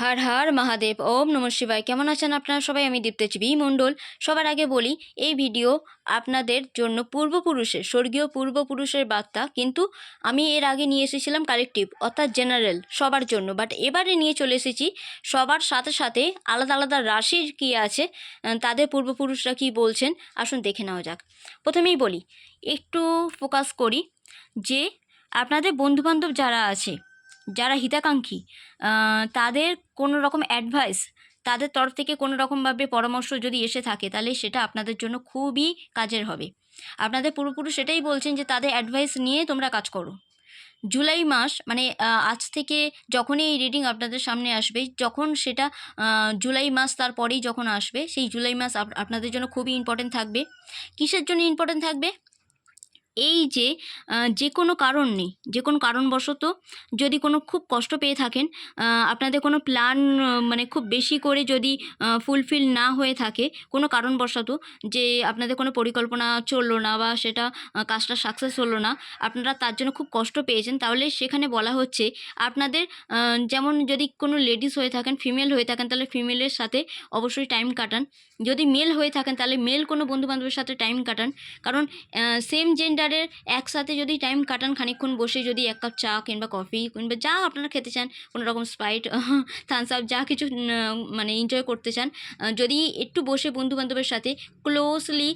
হর হর, মহাদেব, ওম নম শিবায়। কেমন আছেন আপনারা সবাই? আমি দীপ্তজীবী মণ্ডল। সবার আগে বলি, এই ভিডিও আপনাদের জন্য পূর্বপুরুষের, স্বর্গীয় পূর্বপুরুষের বার্তা। কিন্তু আমি এর আগে নিয়ে এসেছিলাম কালেকটিভ অর্থাৎ জেনারেল সবার জন্য। বাট এবারে নিয়ে চলে এসেছি, সবার সাথে সাথে আলাদা আলাদা রাশির কী আছে তাদের পূর্বপুরুষরা কি বলছেন, আসুন দেখে নেওয়া যাক। প্রথমেই বলি, একটু ফোকাস করি যে আপনাদের বন্ধুবান্ধব যারা আছে যারা হিতাকাঙ্ক্ষী তাদের কোনো রকম অ্যাডভাইস তাদের তরফ থেকে কোনো রকমভাবে পরামর্শ যদি এসে থাকে, তাহলে সেটা আপনাদের জন্য খুবই কাজের হবে। আপনাদের পুরোপুরি সেটাই বলছেন যে, তাদের অ্যাডভাইস নিয়ে তোমরা কাজ করো। জুলাই মাস মানে আজ থেকে যখনই এই রিডিং আপনাদের সামনে আসবে, যখন সেটা জুলাই মাস তারপরেই যখন আসবে, সেই জুলাই মাস আপ- আপনাদের জন্য খুবই ইম্পর্টেন্ট থাকবে। কিসের জন্য ইম্পর্টেন্ট থাকবে? এই যে যে কোনো কারণ নেই, যে কোনো কারণবশত যদি কোনো খুব কষ্ট পেয়ে থাকেন আপনাদের কোনো প্ল্যান মানে খুব বেশি করে যদি ফুলফিল না হয়ে থাকে, কোনো কারণবশত যে আপনাদের কোনো পরিকল্পনা চলল না বা সেটা কাজটা সাকসেস হলো না, আপনারা তার জন্য খুব কষ্ট পেয়েছেন, তাহলে সেখানে বলা হচ্ছে আপনাদের যেমন যদি কোনো লেডিস হয়ে থাকেন ফিমেল হয়ে থাকেন, তাহলে ফিমেলের সাথে অবশ্যই টাইম কাটান। যদি মেল হয়ে থাকেন, তাহলে মেল কোনো বন্ধুবান্ধবের সাথে টাইম কাটান। কারণ সেম জেন্ডারের একসাথে যদি টাইম কাটান খানিকক্ষণ বসে যদি এক কাপ চা কিংবা কফি কিংবা যা আপনারা খেতে চান, কোনো রকম স্প্রাইট থামস আপ যা কিছু মানে এনজয় করতে চান যদি একটু বসে বন্ধুবান্ধবের সাথে ক্লোজলি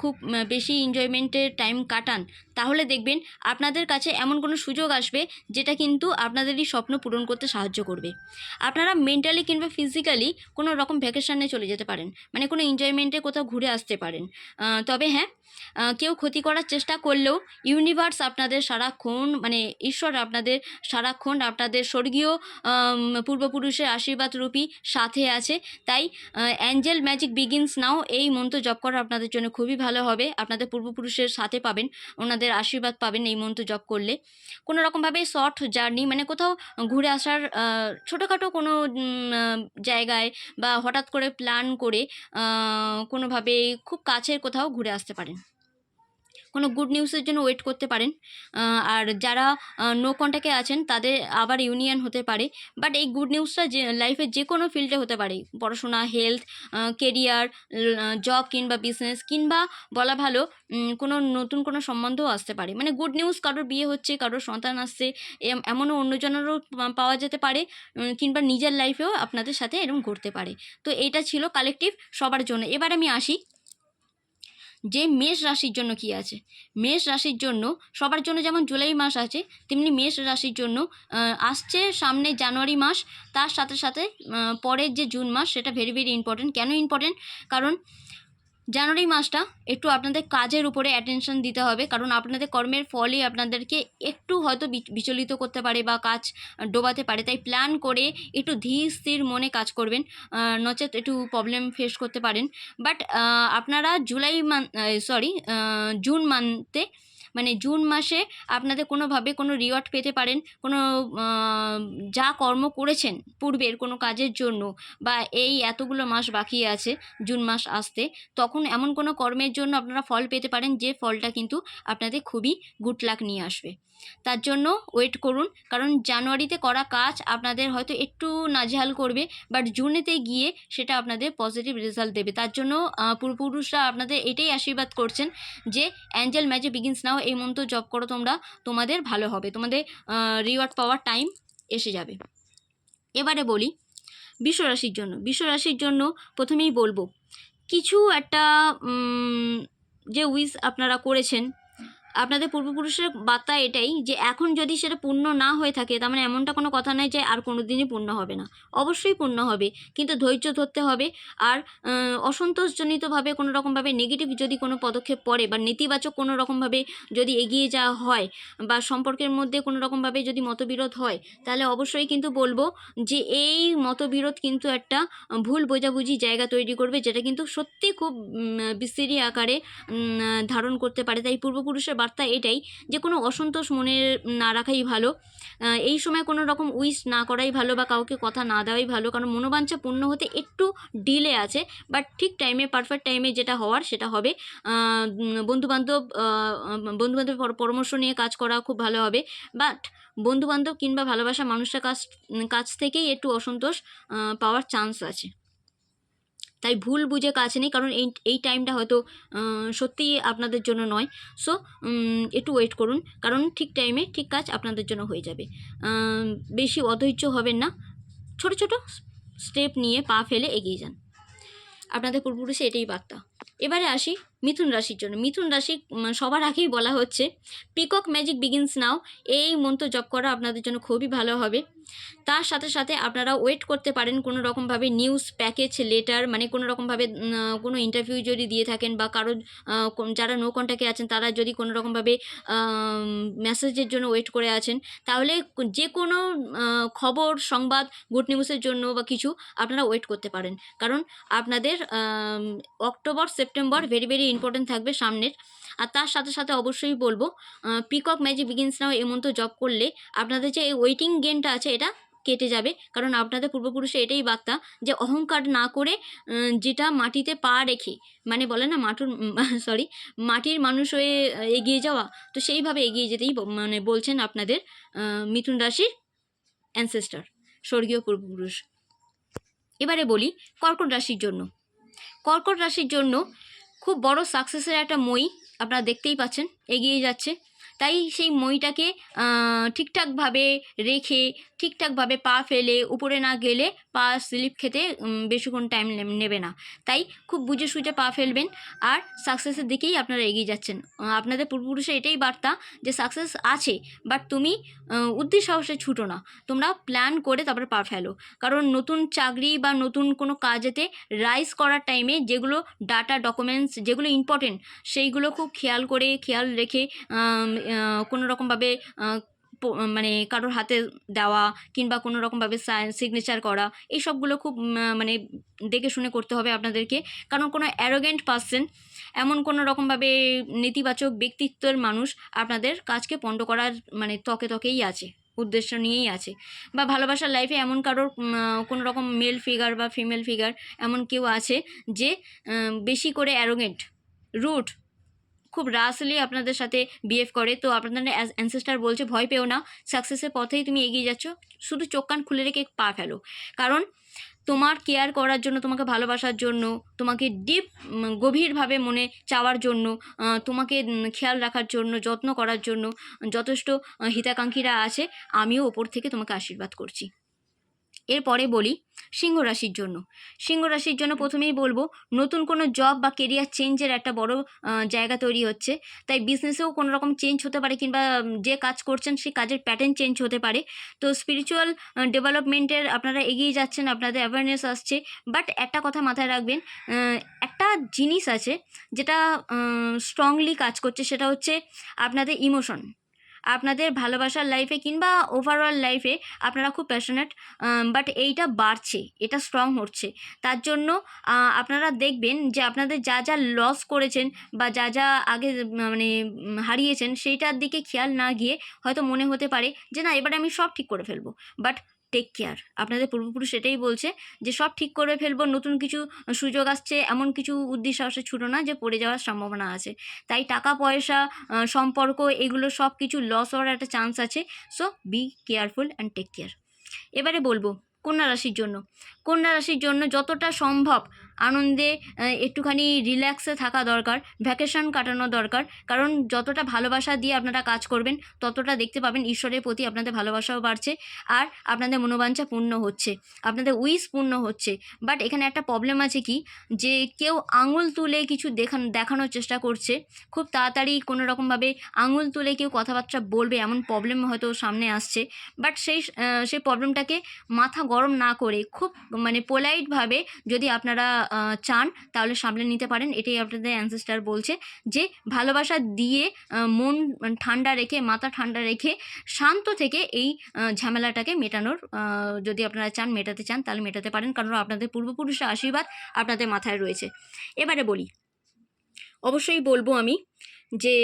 খুব বেশি এনজয়মেন্টের টাইম কাটান, তাহলে দেখবেন আপনাদের কাছে এমন কোনো সুযোগ আসবে যেটা কিন্তু আপনাদেরই স্বপ্ন পূরণ করতে সাহায্য করবে। আপনারা মেন্টালি কিংবা ফিজিক্যালি কোনো রকম ভ্যাকেশানে চলে যেতে পারেন মানে কোনো এনজয়মেন্টে কোথাও ঘুরে আসতে পারেন। তবে হ্যাঁ কেউ ক্ষতি করার চেষ্টা করলেও ইউনিভার্স আপনাদের সারাক্ষণ মানে ঈশ্বর আপনাদের সারাক্ষণ আপনাদের স্বর্গীয় পূর্বপুরুষের আশীর্বাদ রূপী সাথে আছে। তাই অ্যাঞ্জেল ম্যাজিক বিগিনস নাও। এই মন্ত্র জপ করা আপনাদের জন্য খুবই ভালো হবে। আপনাদের পূর্বপুরুষের সাথে পাবেন, ওনাদের আশীর্বাদ পাবেন এই মন্ত্র জপ করলে। কোনো রকমভাবে শর্ট জার্নি মানে কোথাও ঘুরে আসার ছোটোখাটো কোনো জায়গায় বা হঠাৎ করে প্ল্যান করে কোনোভাবে খুব কাছের কোথাও ঘুরে আসতে পারেন। কোনো গুড নিউজের জন্য ওয়েট করতে পারেন। আর যারা নো কন্ট্যাক্টে আছেন, তাদের আবার ইউনিয়ন হতে পারে। বাট এই গুড নিউজটা যে লাইফের যে কোনো ফিল্ডে হতে পারে। পড়াশোনা হেলথ কেরিয়ার জব কিংবা বিজনেস কিংবা বলা ভালো কোনো নতুন কোনো সম্বন্ধও আসতে পারে। মানে গুড নিউজ কারোর বিয়ে হচ্ছে, কারোর সন্তান আসছে, এম- এমনও অন্যজনেরও পাওয়া যেতে পারে কিংবা নিজের লাইফেও আপনাদের সাথে এরকম ঘটতে পারে। তো এটা ছিল কালেকটিভ সবার জন্য। এবার আমি আসি। যে মেষ রাশির জন্য কি আছে? মেষ রাশির জন্য সবার জন্য যেমন জুলাই মাস আছে, তেমনি মেষ রাশির জন্য আসছে সামনে জানুয়ারি মাস, তার সাথে সাথে পরের যে জুন মাস সেটা ভেরি ভেরি ইম্পর্টেন্ট কেন ইম্পর্টেন্ট কারণ জানুয়ারি মাসটা একটু আপনাদের কাজের উপরে অ্যাটেনশন দিতে হবে, কারণ আপনাদের কর্মের ফলই আপনাদেরকে একটু হয়তো বিচ- বিচলিত করতে পারে বা কাজ ডোবাতে পারে। তাই প্ল্যান করে একটু ধীর স্থির মনে কাজ করবেন নচেত একটু প্রবলেম ফেস করতে পারেন। বাট আপনারা জুলাই মান সরি জুন মান্থে মানে জুন মাসে আপনাদের কোনোভাবে কোনো রিওয়ার্ড পেতে পারেন, কোনো যা কর্ম করেছেন পূর্বের কোনো কাজের জন্য বা এই এতগুলো মাস বাকি আছে জুন মাস আসতে, তখন এমন কোনো কর্মের জন্য আপনারা ফল পেতে পারেন যে ফলটা কিন্তু আপনাদের খুবই গুড লাক নিয়ে আসবে। তার জন্য ওয়েট করুন, কারণ জানুয়ারিতে করা কাজ আপনাদের হয়তো একটু নাজেহাল করবে বাট জুনেতে গিয়ে সেটা আপনাদের পজিটিভ রেজাল্ট দেবে। তার জন্য পূর্বপুরুষরা আপনাদের এটাই আশীর্বাদ করছেন যে অ্যাঞ্জেল ম্যাজিক বিগিনস নাও এই মন্ত্র জব করো, তোমরা, তোমাদের ভালো হবে। তোমাদের রিওয়ার্ড পাওয়ার টাইম এসে যাবে। এবারে বলি, বিশ্বরাশির জন্য। বিশ্বরাশির জন্য প্রথমেই বলব, কিছু একটা যে উইস আপনারা করেছেন আপনাদের পূর্বপুরুষের বার্তা এটাই যে এখন যদি সেটা পূর্ণ না হয়ে থাকে, তার মানে এমনটা কোনো কথা নয় যে আর কোনো দিনই পূর্ণ হবে না। অবশ্যই পূর্ণ হবে, কিন্তু ধৈর্য ধরতে হবে। আর অসন্তোষজনিতভাবে কোনো রকমভাবে নেগেটিভ যদি কোনো পদক্ষেপ পড়ে বা নেতিবাচক কোনো রকমভাবে যদি এগিয়ে যাওয়া হয় বা সম্পর্কের মধ্যে কোনো রকমভাবে যদি মতবিরোধ হয়, তাহলে অবশ্যই কিন্তু বলব যে এই মতবিরোধ কিন্তু একটা ভুল বোঝাবুঝি জায়গা তৈরি করবে, যেটা কিন্তু সত্যি খুব বিস্তৃতি আকারে ধারণ করতে পারে। তাই পূর্বপুরুষের বার্তা এটাই যে কোনো অসন্তোষ মনে না রাখাই ভালো। এই সময় কোনো রকম উইশ না করাই ভালো বা কাউকে কথা না দেওয়াই ভালো, কারণ মনোবাঞ্ছা পূর্ণ হতে একটু ডিলে আছে, বাট ঠিক টাইমে, পারফেক্ট টাইমে যেটা হওয়ার সেটা হবে। বন্ধুবান্ধব বন্ধুবান্ধব পরামর্শ নিয়ে কাজ করা খুব ভালো হবে। বাট বন্ধুবান্ধব কিংবা ভালোবাসা মানুষের কাছ কাছ থেকেই একটু অসন্তোষ পাওয়ার চান্স আছে। তাই ভুল বুঝে কাজ নেই কারণ এই এই টাইমটা হয়তো আহ, সত্যিই আপনাদের জন্য নয়। সো একটু ওয়েট করুন কারণ ঠিক টাইমে ঠিক কাজ আপনাদের জন্য হয়ে যাবে। বেশি অধৈর্য হবেন না। ছোট ছোট স্টেপ নিয়ে পা ফেলে এগিয়ে যান। আপনাদের পূর্বপুরুষে এটাই বার্তা। এবারে আসি মিথুন রাশির জন্য। মিথুন রাশি সবার আগেই বলা হচ্ছে পিকক ম্যাজিক বিগিনস নাও এই মন্ত্র জপ করা আপনাদের জন্য খুবই ভালো হবে। তার সাথে সাথে আপনারা ওয়েট করতে পারেন কোনো রকমভাবে নিউজ প্যাকেজ লেটার মানে কোনো রকমভাবে কোনো ইন্টারভিউ যদি দিয়ে থাকেন বা কারও যারা নো কন্ট্যাক্টে আছেন তারা যদি কোনো রকমভাবে মেসেজের জন্য ওয়েট করে আছেন, তাহলে যে কোনো খবর, সংবাদ গুড নিউজের জন্য বা কিছু আপনারা ওয়েট করতে পারেন। কারণ আপনাদের October September very very important থাকবে সামনের। আর তার সাথে সাথে অবশ্যই বলব পিকক ম্যাজিক বিগিনস নাও এমন তো জব করলে আপনাদের যে এই ওয়েটিং গেমটা আছে এটা কেটে যাবে। কারণ আপনাদের পূর্বপুরুষে এটাই বার্তা যে অহংকার না করে যেটা মাটিতে পা রেখে মানে বলে না মাটুর সরি মাটির মানুষ হয়ে এগিয়ে যাওয়া, তো সেইভাবে এগিয়ে যেতেই মানে বলছেন আপনাদের মিথুন রাশির অ্যানসেস্টার স্বর্গীয় পূর্বপুরুষ। এবারে বলি কর্কট রাশির জন্য। কর্কট রাশির জন্য খুব বড় সাকসেসের একটা মই আপনারা দেখতেই পাচ্ছেন এগিয়ে যাচ্ছে। তাই সেই মইটাকে ঠিকঠাকভাবে রেখে ঠিকঠাকভাবে পা ফেলে, উপরে না গেলে পা স্লিপ খেতে বেশিক্ষণ টাইম নেবে না। তাই খুব বুঝে সুঝে পা ফেলবেন আর সাকসেসের দিকেই আপনারা এগিয়ে যাচ্ছেন। আপনাদের পূর্বপুরুষের এটাই বার্তা যে সাকসেস আছে বাট তুমি উদ্দেশ্য সাহসে ছুটো না। তোমরা প্ল্যান করে তারপরে পা ফেলো। কারণ নতুন চাকরি বা নতুন কোনো কাজেতে রাইজ করার টাইমে যেগুলো ডাটা ডকুমেন্টস যেগুলো ইম্পর্টেন্ট সেইগুলো খুব খেয়াল করে, খেয়াল রেখে কোনো রকমভাবে মানে কারোর হাতে দেওয়া কিংবা কোনো রকমভাবে সিগনেচার করা, এই সবগুলো খুব মানে দেখে শুনে করতে হবে আপনাদেরকে। কারণ কোনো অ্যারোগেন্ট পার্সন এমন কোনো রকমভাবে নেতিবাচক ব্যক্তিত্বের মানুষ আপনাদের কাজকে পণ্ড করার মানে তকে তকেই আছে, উদ্দেশ্য নিয়েই আছে। বা ভালোবাসার লাইফে এমন কারোর কোনো রকম মেল ফিগার বা ফিমেল ফিগার এমন কেউ আছে যে বেশি করে অ্যারোগেন্ট রুট খুব রাসলি আপনাদের সাথে বিহেভ করে। তো আপনাদের অ্যাজ অ্যানসেস্টার বলছে, ভয় পেও না সাকসেসের পথেই তুমি এগিয়ে যাচ্ছ। শুধু চোখ কান খুলে রেখে পা ফেলো। কারণ তোমার কেয়ার করার জন্য, তোমাকে ভালোবাসার জন্য, তোমাকে ডিপ গভীরভাবে মনে চাওয়ার জন্য তোমাকে খেয়াল রাখার জন্য, যত্ন করার জন্য যথেষ্ট হিতাকাঙ্ক্ষীরা আছে। আমিও ওপর থেকে তোমাকে আশীর্বাদ করছি। এরপরে বলি সিংহ রাশির জন্য। সিংহ রাশির জন্য প্রথমেই বলব, নতুন কোনো জব বা কেরিয়ার চেঞ্জের একটা বড় জায়গা তৈরি হচ্ছে। তাই বিজনেসেও কোনো রকম চেঞ্জ হতে পারে কিংবা যে কাজ করছেন সেই কাজের প্যাটার্ন চেঞ্জ হতে পারে। তো স্পিরিচুয়াল ডেভেলপমেন্টের আপনারা এগিয়ে যাচ্ছেন, আপনাদের অ্যাওয়ারনেস আসছে। বাট একটা কথা মাথায় রাখবেন একটা জিনিস আছে যেটা স্ট্রংলি কাজ করছে, সেটা হচ্ছে আপনাদের ইমোশন আপনাদের ভালোবাসার লাইফে কিংবা ওভারঅল লাইফে আপনারা খুব প্যাশনেট বাট এইটা বাড়ছে, এটা স্ট্রং হচ্ছে। তার জন্য আপনারা দেখবেন যে আপনাদের যা যা লস করেছেন বা যা যা আগে মানে হারিয়েছেন, সেইটার দিকে খেয়াল না গিয়ে হয়তো মনে হতে পারে যে না, এবারে আমি সব ঠিক করে ফেলব। বাট টেক কেয়ার আপনাদের পূর্বপুরুষ এটাই বলছে যে, সব ঠিক করে ফেলব, নতুন কিছু সুযোগ আসছে, এমন কিছু উদ্দেশ্য আসে ছুটো না যে, পড়ে যাওয়ার সম্ভাবনা আছে। তাই টাকা, পয়সা সম্পর্ক এগুলো সব কিছু লস হওয়ার একটা চান্স আছে। So be careful and take care এবারে বলব, কন্যা রাশির জন্য। কন্যা রাশির জন্য যতটা সম্ভব আনন্দে একটুখানি রিল্যাক্সে থাকা দরকার ভ্যাকেশন কাটানো দরকার। কারণ যতটা ভালোবাসা দিয়ে আপনারা কাজ করবেন, ততটা দেখতে পাবেন ঈশ্বরের প্রতি আপনাদের ভালোবাসাও বাড়ছে আর আপনাদের মনোবাঞ্ছা পূর্ণ হচ্ছে, আপনাদের উইস পূর্ণ হচ্ছে। বাট এখানে একটা প্রবলেম আছে কি? যে কেউ আঙুল তুলে কিছু দেখান, দেখানোর চেষ্টা করছে, খুব তাড়াতাড়ি কোনো রকমভাবে আঙুল তুলে কেউ কথাবার্তা বলবে, এমন প্রবলেম হয়তো সামনে আসছে। বাট সেই সেই প্রবলেমটাকে মাথা গরম না করে, খুব মানে পোলাইটভাবে যদি আপনারা চান, তাহলে সামলে নিতে পারেন। এটাই আপনাদের অ্যানসেস্টার বলছে যে, ভালোবাসা দিয়ে মন ঠান্ডা রেখে, মাথা ঠান্ডা রেখে, শান্ত থেকে এই ঝামেলাটাকে মেটানোর যদি আপনারা চান, মেটাতে চান, তাহলে মেটাতে পারেন। কারণ আপনাদের পূর্বপুরুষের আশীর্বাদ আপনাদের মাথায় রয়েছে। এবারে বলি, অবশ্যই বলব আমি যে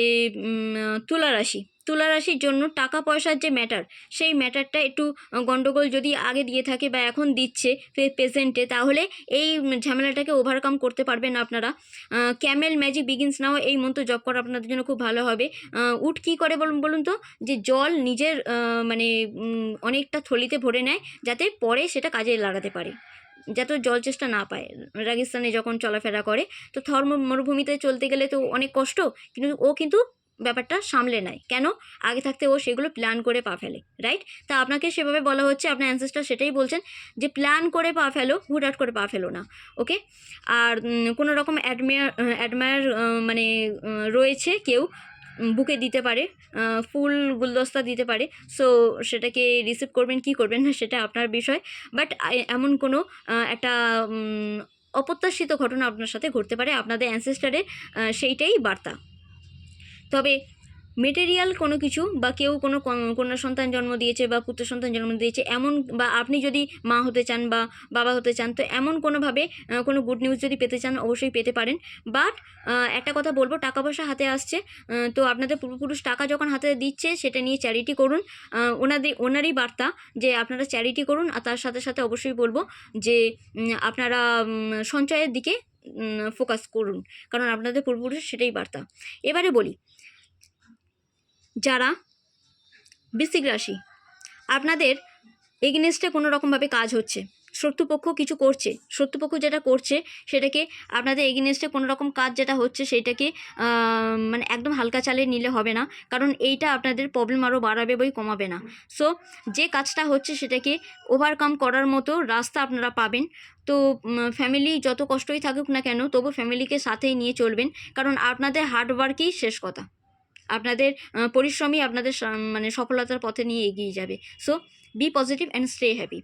তুলা রাশি। তুলা রাশির জন্য টাকা পয়সার যে ম্যাটার সেই ম্যাটারটা একটু গন্ডগোল যদি আগে দিয়ে থাকে বা এখন দিচ্ছে প্রেজেন্টে তাহলে এই ঝামেলাটাকে ওভারকাম করতে পারবেন আপনারা। ক্যামেল ম্যাজিক বিগিনস নাও এই মন্ত্র জব করা আপনাদের জন্য খুব ভালো হবে। উট কী করে বলুন বলুন তো? যে জল নিজের মানে অনেকটা থলিতে ভরে নেয় যাতে পরে সেটা কাজে লাগাতে পারে। যাতে জল চেষ্টা না পায়। রাজস্থানে যখন চলাফেরা করে, তো থর মরুভূমিতে চলতে গেলে তো অনেক কষ্ট, কিন্তু ও কিন্তু ব্যাপারটা সামলে নেয়। কেন? আগে থাকতে ও সেগুলো প্ল্যান করে পা ফেলে রাইট তা আপনাকে সেভাবে বলা হচ্ছে, আপনার অ্যানসেস্টার সেটাই বলছেন যে প্ল্যান করে পা ফেলো, হুটহাট করে পা ফেলো না ওকে আর কোনো রকম অ্যাডমেয়ার অ্যাডমায়ার মানে রয়েছে কেউ বুকে দিতে পারে ফুল গুলদস্তা দিতে পারে সো সেটাকে রিসিভ করবেন, কি করবেন না সেটা আপনার বিষয় বাট এমন কোনো একটা অপ্রত্যাশিত ঘটনা আপনার সাথে ঘটতে পারে, আপনাদের অ্যানসেস্টারের সেইটাই বার্তা। তবে মেটেরিয়াল কোনো কিছু বা কেউ কোনো কন- কন্যা সন্তান জন্ম দিয়েছে বা পুত্র সন্তান জন্ম দিয়েছে, এমন বা আপনি যদি মা হতে চান বা বাবা হতে চান, তো এমন কোনোভাবে কোনো গুড নিউজ যদি পেতে চান, অবশ্যই পেতে পারেন। বাট একটা কথা বলব, টাকা পয়সা হাতে আসছে তো আপনাদের পূর্বপুরুষ টাকা যখন হাতে দিচ্ছে, সেটা নিয়ে চ্যারিটি করুন। ওনাদের, ওনারই বার্তা যে আপনারা চ্যারিটি করুন, আর তার সাথে সাথে অবশ্যই বলব যে আপনারা সঞ্চয়ের দিকে ফোকাস করুন। কারণ আপনাদের পূর্বপুরুষ সেটাই বার্তা। এবারে বলি যারা বৃশ্চিক রাশি, আপনাদের এগেনস্টে কোনো রকমভাবে কাজ হচ্ছে। শত্রুপক্ষ কিছু করছে। শত্রুপক্ষ যেটা করছে, সেটাকে আপনাদের এগেনস্টে কোনো রকম কাজ যেটা হচ্ছে সেইটাকে মানে একদম হালকা চালে নিলে হবে না। কারণ এইটা আপনাদের প্রবলেম আরও বাড়াবে বই কমাবে না। সো যে কাজটা হচ্ছে, সেটাকে ওভারকাম করার মতো রাস্তা আপনারা পাবেন। তো ফ্যামিলি যত কষ্টই থাকুক না কেন, তবু ফ্যামিলিকে সাথেই নিয়ে চলবেন। কারণ আপনাদের হার্ডওয়ার্কই শেষ কথা। আপনাদের পরিশ্রমই আপনাদের মানে সফলতার পথে নিয়ে এগিয়ে যাবে। So be positive and stay happy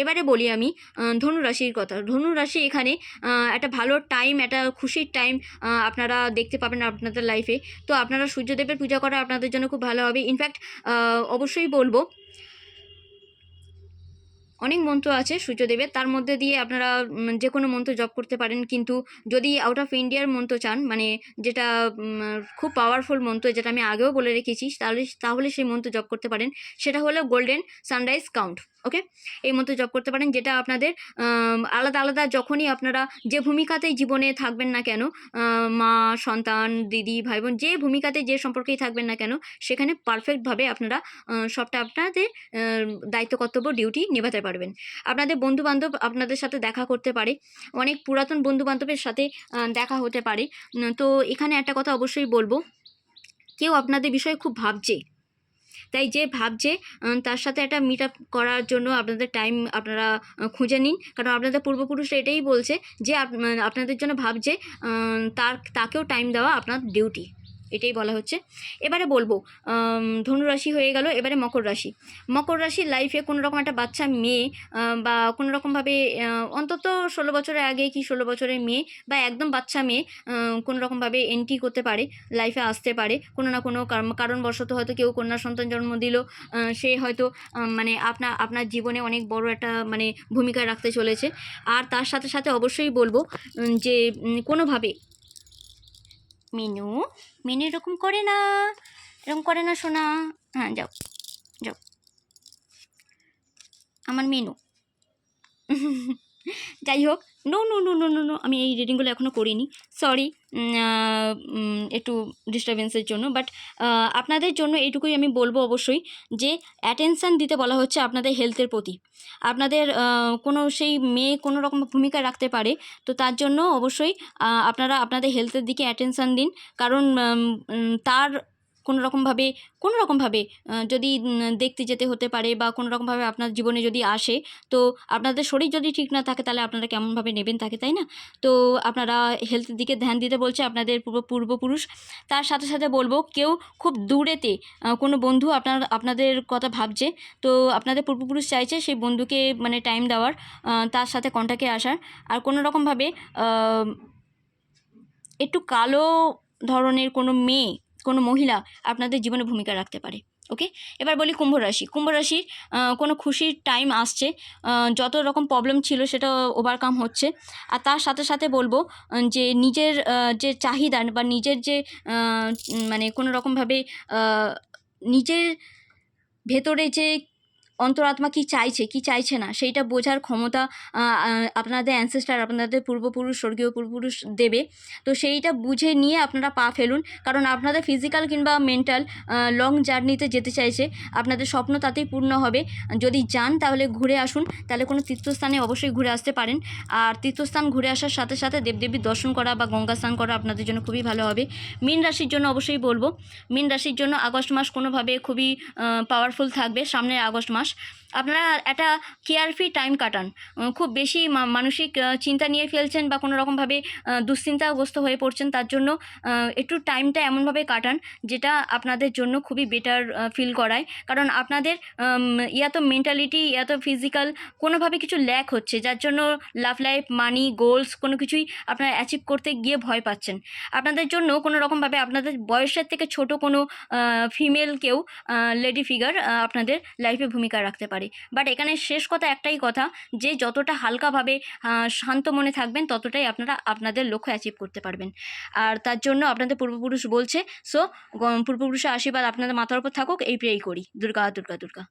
এবারে বলি আমি ধনুরাশির ধনু রাশির কথা। ধনুরাশি এখানে একটা ভালো টাইম একটা খুশির টাইম আপনারা দেখতে পাবেন আপনাদের লাইফে তো আপনারা সূর্যদেবের পূজা করা আপনাদের জন্য খুব ভালো হবে। ইনফ্যাক্ট অবশ্যই বলব অনেক মন্ত্র আছে সূর্যদেবের। তার মধ্যে দিয়ে আপনারা যে কোনো মন্ত্র জপ করতে পারেন। কিন্তু যদি আউট অফ ইন্ডিয়ার মন্ত্র চান মানে যেটা খুব পাওয়ারফুল মন্ত্র, যেটা আমি আগেও বলে রেখেছি, তাহলে তাহলে সেই মন্ত্র জপ করতে পারেন। সেটা হলো গোল্ডেন সানরাইজ কাউন্ট ওকে? এই মতো জব করতে পারেন, যেটা আপনাদের আলাদা আলাদা যখনই আপনারা যে ভূমিকাতেই জীবনে থাকবেন না কেন মা, সন্তান, দিদি ভাই বোন যে ভূমিকাতে যে সম্পর্কেই থাকবেন না কেন, সেখানে পারফেক্টভাবে আপনারা সবটা আপনাদের দায়িত্ব, কর্তব্য ডিউটি নেভাতে পারবেন। আপনাদের বন্ধু বান্ধব আপনাদের সাথে দেখা করতে পারে, অনেক পুরাতন বন্ধু বান্ধবের সাথে দেখা হতে পারে। তো এখানে একটা কথা অবশ্যই বলব, কেউ আপনাদের বিষয়ে খুব ভাবছে তাই যে ভাবছে তার সাথে একটা মিট করার জন্য আপনাদের টাইম আপনারা খুঁজে নিন। কারণ আপনাদের পূর্বপুরুষরা এটাই বলছে যে মানে আপনাদের জন্য ভাবছে তার, তাকেও টাইম দেওয়া আপনার ডিউটি এটাই বলা হচ্ছে। এবারে বলব ধনুরাশি হয়ে গেল, এবারে মকর রাশি। মকর রাশির লাইফে কোনো রকম একটা বাচ্চা মেয়ে বা কোনো রকমভাবে অন্তত ষোলো বছরের আগে কি ষোলো বছরের মেয়ে, বা একদম বাচ্চা মেয়ে কোনো রকমভাবে এন্ট্রি করতে পারে লাইফে আসতে পারে। কোনো না কোনো কারণ- কারণবশত হয়তো কেউ কন্যা সন্তান জন্ম দিল সে হয়তো মানে আপনার আপনার জীবনে অনেক বড় একটা মানে ভূমিকা রাখতে চলেছে। আর তার সাথে সাথে অবশ্যই বলব যে কোনোভাবে মিনু মিনু এরকম করে না, এরকম করে না সোনা। হ্যাঁ যাও যাও। আমার মিনু। যাই হোক no no no no no no আমি এই রিডিংগুলো এখনও করিনি। সরি একটু ডিস্টারবেন্সের জন্য। বাট আপনাদের জন্য এইটুকুই আমি বলব অবশ্যই যে অ্যাটেনশান দিতে বলা হচ্ছে আপনাদের হেলথের প্রতি। আপনাদের কোনো সেই মেয়ে কোনো রকম ভূমিকা রাখতে পারে, তো তার জন্য অবশ্যই আপনারা আপনাদের হেলথের দিকে অ্যাটেনশান দিন। কারণ তার কোনো রকমভাবে কোনো রকমভাবে যদি দেখতে যেতে হতে পারে বা কোনো রকমভাবে আপনার জীবনে যদি আসে, তো আপনাদের শরীর যদি ঠিক না থাকে তাহলে আপনারা কেমনভাবে নেবেন তাকে, তাই না? তো আপনারা হেলথের দিকে ধ্যান দিতে বলছে আপনাদের পূর্ব, পূর্বপুরুষ। তার সাথে সাথে বলব, কেউ খুব দূরেতে কোনো বন্ধু আপনার, আপনাদের কথা ভাবছে, তো আপনাদের পূর্বপুরুষ চাইছে সেই বন্ধুকে মানে টাইম দেওয়ার তার সাথে কন্ট্যাক্টে আসার। আর কোনো রকমভাবে একটু কালো ধরনের কোনো মেয়ে কোনো মহিলা আপনাদের জীবনে ভূমিকা রাখতে পারে ওকে এবার বলি কুম্ভ রাশি। কুম্ভ রাশির কোনো খুশির টাইম আসছে যত রকম প্রবলেম ছিল সেটা ওভারকাম হচ্ছে। আর তার সাথে সাথে বলব যে নিজের যে চাহিদা বা নিজের যে মানে কোনো রকমভাবে নিজের ভেতরে যে অন্তরাত্মা কি চাইছে কি চাইছে না, সেইটা বোঝার ক্ষমতা আপনাদের অ্যানসেস্টার আপনাদের পূর্বপুরুষ, স্বর্গীয় পূর্বপুরুষ দেবে। তো সেইটা বুঝে নিয়ে আপনারা পা ফেলুন। কারণ আপনাদের ফিজিক্যাল কিংবা মেন্টাল লং জার্নিতে যেতে চাইছে, আপনাদের স্বপ্ন তাতেই পূর্ণ হবে। যদি যান তাহলে ঘুরে আসুন, তাহলে কোনো তীর্থস্থানে অবশ্যই ঘুরে আসতে পারেন। আর তীর্থস্থান ঘুরে আসার সাথে সাথে দেবদেবীর দর্শন করা বা গঙ্গা স্নান করা আপনাদের জন্য খুবই ভালো হবে। মীন রাশির জন্য অবশ্যই বলব, মীন রাশির জন্য আগস্ট মাস কোনোভাবে খুবই পাওয়ারফুল থাকবে, সামনের আগস্ট মাস। আপনারা একটা কেয়ারফ্রি টাইম কাটান। খুব বেশি মানসিক চিন্তা নিয়ে ফেলছেন বা কোনো রকমভাবে দুশ্চিন্তাগ্রস্ত হয়ে পড়ছেন, তার জন্য একটু টাইমটা এমনভাবে কাটান, যেটা আপনাদের জন্য খুবই বেটার ফিল করায়। কারণ আপনাদের ইয়া তো মেন্টালিটি ইয়া তো ফিজিক্যাল কোনোভাবে কিছু ল্যাক হচ্ছে, যার জন্য লাভ লাইফ মানি গোলস কোনো কিছুই আপনারা অ্যাচিভ করতে গিয়ে ভয় পাচ্ছেন। আপনাদের জন্য কোনো রকমভাবে আপনাদের বয়সের থেকে ছোট কোনো ফিমেল কেউ লেডি ফিগার আপনাদের লাইফে ভূমিকা রাখতে পারে। বাট এখানে শেষ কথা একটাই কথা, যে যতটা হালকাভাবে শান্ত মনে থাকবেন, ততটাই আপনারা আপনাদের লক্ষ্য অ্যাচিভ করতে পারবেন। আর তার জন্য আপনাদের পূর্বপুরুষ বলছে সো পূর্বপুরুষের আশীর্বাদ আপনাদের মাথার উপর থাকুক, এই প্রেই করি। দুর্গা দুর্গা দুর্গা।